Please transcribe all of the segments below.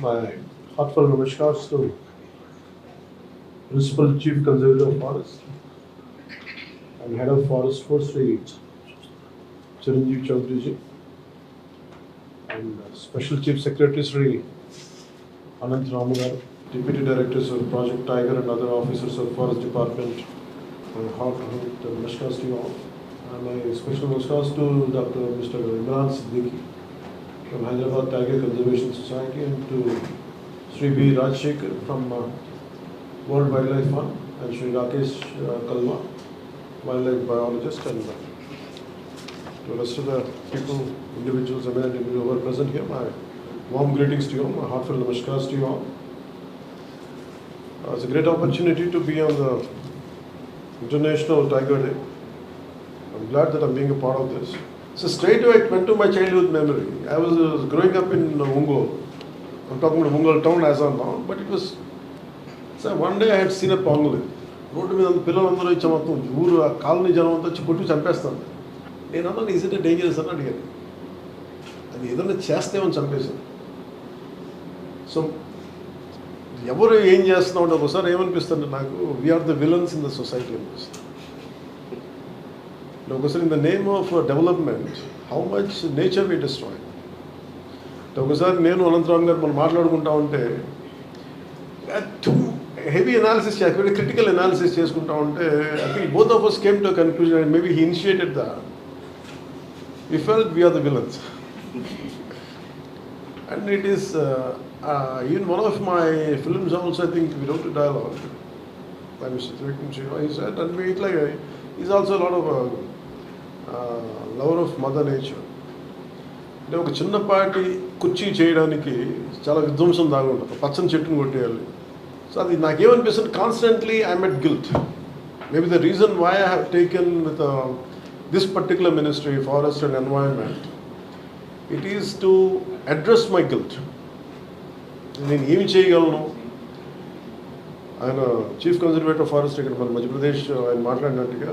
my heartfelt namaskars to Principal Chief Conservator of Forest and Head of Forest Forestry, Chiranjeev Chaudhary ji, and uh, Special Chief Secretary Sri Anant Ramagar, Deputy Directors of Project Tiger and other officers of Forest Department. My heartfelt namaskars to you all. And my special namaskars to Dr. Mr. Imran Siddiqui from Hyderabad Tiger Conservation Society and to Sri B. Rajshekhar from uh, World Wildlife Fund and Sri Rakesh uh, Kalwa, wildlife biologist and uh, to the rest of the people, individuals, eminent individuals who are present here, my warm greetings to you, my heartfelt namaskars to you all. Uh, it's a great opportunity to be on the International Tiger Day. I'm glad that I'm being a part of this. So straight away it went to my childhood memory. I was uh, growing up in uh, Ungol. I'm talking about Ungol town as of now, but it was. So one day I had seen a pangolin. Road మీద పిల్లలందరూ ఇచ్చే మొత్తం ఊరు ఆ colony జనం అంతా వచ్చి కొట్టి చంపేస్తాను నేను అన్నాను ఈజ్ ఇట్ డేంజరస్ అని అడిగాను అది ఏదైనా చేస్తేమని చంపేశాను సో ఎవరు ఏం చేస్తున్నాం అంటే ఒకసారి ఏమనిపిస్తుంది నాకు we're the villains in the society అనిపిస్తుంది ఒకసారి in the name of development how much nature we destroy ఒకసారి నేను అనంతరామ్ గారు మనం మాట్లాడుకుంటా ఉంటే too heavy analysis very critical analysis చేసుకుంటా ఉంటే I think both of us came to conclusion and maybe he initiated the we felt we are the villains and it is even one of my films also I think we don't dialogue by Mr. Trivikram Shiva. He said, and we like, uh, he's also a lot of uh, lover of mother nature. అంటే ఒక చిన్నపాటి కుర్చీ చేయడానికి చాలా విధ్వంసం దాగా ఉంటుంది. పచ్చని చెట్టును కొట్టేయాలి. సో అది నాకేమనిపిస్తుంది? Constantly I at guilt maybe the reason why I have taken with this particular ministry forest and environment it is to address my guilt నేను ఏమి చేయగలను? ఆయన చీఫ్ కన్జర్వేటర్ ఫారెస్ట్ ఇక్కడ మన మధ్యప్రదేశ్ ఆయన మాట్లాడినట్టుగా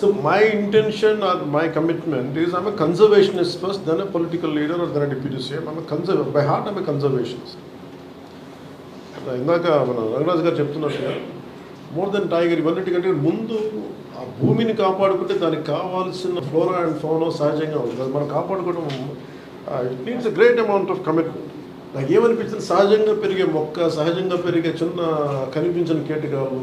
so my intention or my commitment is I'm conservationist first then a political leader or then a deputy CM I'm conserve by heart I'm conservations ఇందాక మన రంగరాజు గారు చెప్తున్నట్టుగా మోర్ దెన్ టైగర్ ఇవన్నిటికంటే ముందు ఆ భూమిని కాపాడుకుంటే దానికి కావాల్సిన ఫ్లోరా అండ్ ఫోనో సహజంగా ఉంటుంది. అది మనం కాపాడుకోవడం it needs a great amount of commitment నాకు ఏమనిపించింది? సహజంగా పెరిగే మొక్క సహజంగా పెరిగే చిన్న కనిపించిన కీటకాలు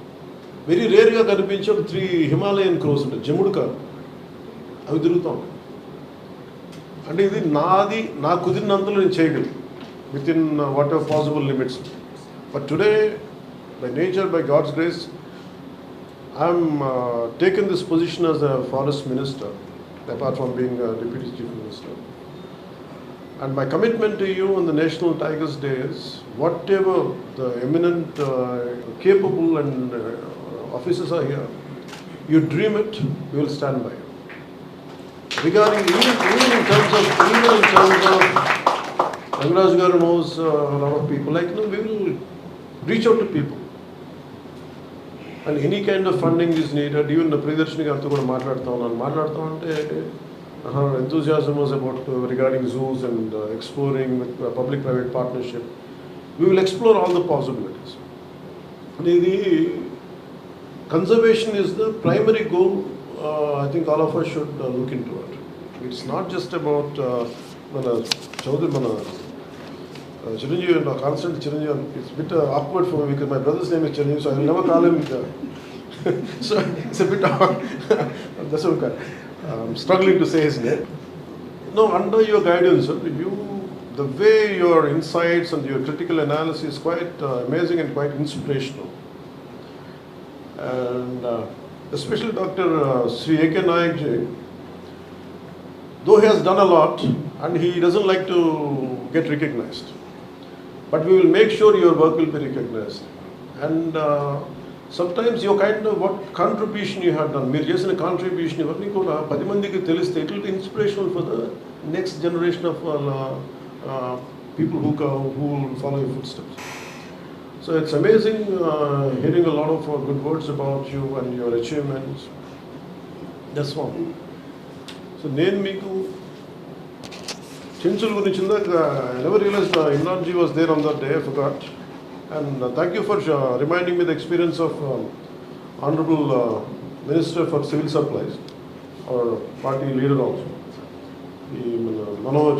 వెరీ రేర్గా కనిపించే ఒక త్రీ హిమాలయన్ క్రోస్ ఉంటాయి. జముడు కాదు. అవి తిరుగుతూ ఉంటాయి. అంటే ఇది నాది నా కుదిరినంతలో నేను చేయగలను. Within whatever possible limits but today by nature by God's grace I'm taken this position as a forest minister apart from being deputy chief minister And my commitment to you on the National Tigers Day is whatever the eminent, uh, capable, and uh, officers are here, you dream it, we will stand by you. Regarding even, even in terms of even in terms of Rangaraj Garu knows uh, a lot of people. Like you know, we will reach out to people. And any kind of funding is needed. Even the Priyadarshini గారితో కూడా మాట్లాడుతూ ఉన్నాను మాట్లాడుతూ ఉంటే her enthusiasm was about uh, regarding zoos and uh, exploring with uh, public-private partnership. We will explore all the possibilities. ఇది conservation is the primary goal. Uh, I think all of us should uh, look into it. It's not just about uh, మన చౌదరి మన uh, Chiranjeevi, no, constant Chiranjeevi. It's a bit uh, awkward for me because my brother's name is Chiranjeevi, so I will never call him. Uh, so it's a bit awkward. That's okay. I'm struggling to say his name. No, under your guidance, sir, you, the way your insights and your critical analysis is quite uh, amazing and quite inspirational. And uh, especially Dr. Uh, Sri A.K. Nayak ji, though he has done a lot and he doesn't like to get recognized, but we will make sure your work will be recognized. And uh, sometimes your kind of what contribution you have done, మీరు చేసిన contribution ఇవన్నీ కూడా పది మందికి తెలిస్తే it will be inspirational for the next generation of people who who follow your footsteps So it's amazing uh, hearing a lot of uh, good words about you and your achievements. That's one. So నేను మీకు చెంచుల గురించి ఇందాక I never realise Imran ji was there on that day forgot and thank you for reminding me the experience of honourable minister for civil supplies our party leader also ఈ మన Manohar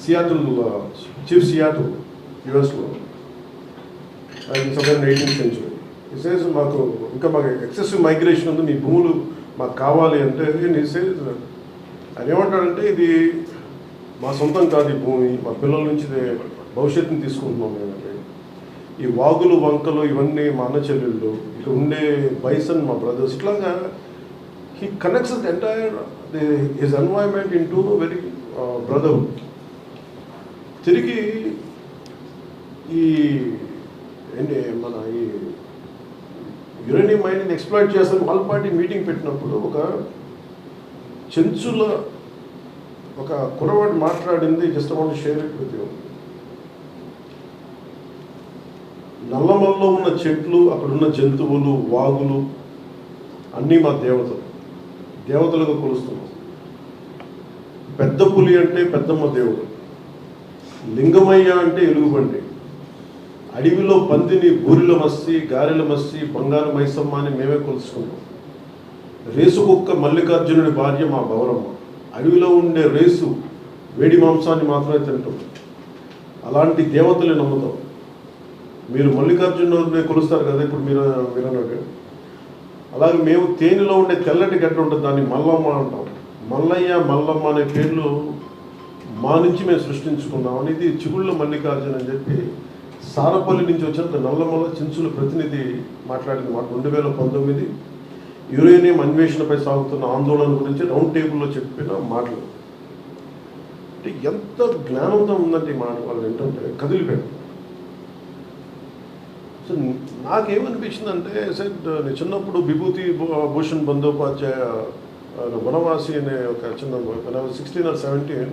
Seattle chief Seattle యుఎస్లో seven eighteenth century says మాకు ఇంకా మాకు excessive migration ఉంది మీ భూములు మాకు కావాలి అంటే నీ అని ఆయన ఏమంటాడంటే ఇది మా సొంతం కాదు ఈ భూమి మా పిల్లల నుంచి భవిష్యత్తుని తీసుకుంటున్నాం మేము అంటే. ఈ వాగులు వంకలు ఇవన్నీ మా అన్న చెల్లెళ్ళు ఇక్కడ ఉండే బైసన్ మా బ్రదర్స్ ఇట్లాగా he connects entire his environment into very brotherhood తిరిగి ఈ ఏంటి మన ఈ యురేనియం మైనింగ్ ఎక్స్ప్లాయిట్ చేస్తాను వాళ్ళ పార్టీ మీటింగ్ పెట్టినప్పుడు ఒక చెంచుల ఒక కురవాడు మాట్లాడింది just want share with you నల్లమల్లో ఉన్న చెట్లు అక్కడున్న జంతువులు వాగులు అన్నీ మా దేవతలు. దేవతలుగా కొలుస్తున్నాం పెద్ద పులి అంటే పెద్దమ్మ దేవుడు. లింగమయ్య అంటే ఎలుగుబండి అడవిలో పందిని బూరిల మస్సి గారెల మస్సి బంగారు మైసమ్మ అని మేమే కొలుసుకుంటాం. రేసు కుక్క మల్లికార్జునుడి భార్య మా గౌరమ్మ. అడవిలో ఉండే రేసు వేడి మాంసాన్ని మాత్రమే తింటాం. అలాంటి దేవతలే నమ్ముతాం. మీరు మల్లికార్జునుడిని కొలుస్తారు కదా ఇప్పుడు మీరు మీరు అన్నట్టు అలాగే మేము తేనెలో ఉండే తెల్లటి గడ్డ ఉంటుంది దాన్ని మల్లమ్మ అంటాం. మల్లయ్య మల్లమ్మ అనే పేర్లు మా నుంచి మేము సృష్టించుకున్నాం అనేది చిగుళ్ళ మల్లికార్జున అని చెప్పి సారపల్లి నుంచి వచ్చిన నల్లమల్ల చించుల ప్రతినిధి మాట్లాడింది మాట రెండు వేల పంతొమ్మిది. యురేనియం అన్వేషణపై సాగుతున్న ఆందోళన గురించి రౌండ్ టేబుల్లో చెప్పిన మాటలు. అంటే ఎంత జ్ఞానంతో ఉందంటే ఈ మాట వాళ్ళు ఏంటంటే కదిలిపోయాడు సో నాకేమనిపించిందంటే సెట్ నేను చిన్నప్పుడు విభూతి భూ- భూషణ్ బందోపాధ్యాయ వనవాసి అనే ఒక చిన్న sixteen or seventeen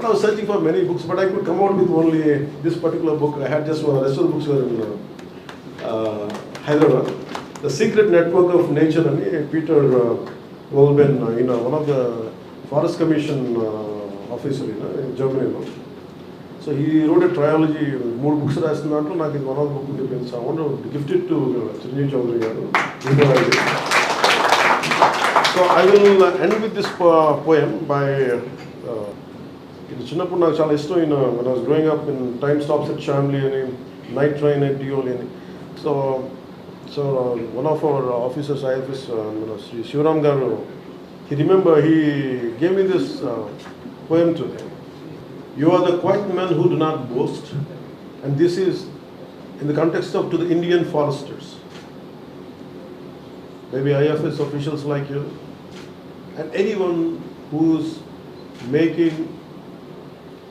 but I was searching for many books but I could come out with only this particular book I had just rest of books Hyderabad the secret network of nature అని Peter వోల్బెన్ ఈయన one of the forest commission officer ఈయన జర్మనీలో so ఈ road trilogy మూడు books రాసిన దాంట్లో నాకు ఇది వన్ ఆఫ్ బుక్ ఉండిపోయింది so amount gifted to Chiranjeevi Chowdary గారు so I will end with this poem bye ఇది చిన్నప్పుడు నాకు చాలా ఇష్టం ఈయన when I was growing up in time stops at Shamli అని నైట్ ట్రైన్ ఎట్ డియోలి అని so So uh, one of our officers, IFS, uh, you know, Sri Shivaram Garu, he remember he gave me this uh, poem today. You are the quiet men who do not boast, and this is in the context of to the Indian foresters. Maybe IFS officials like you, and anyone who's making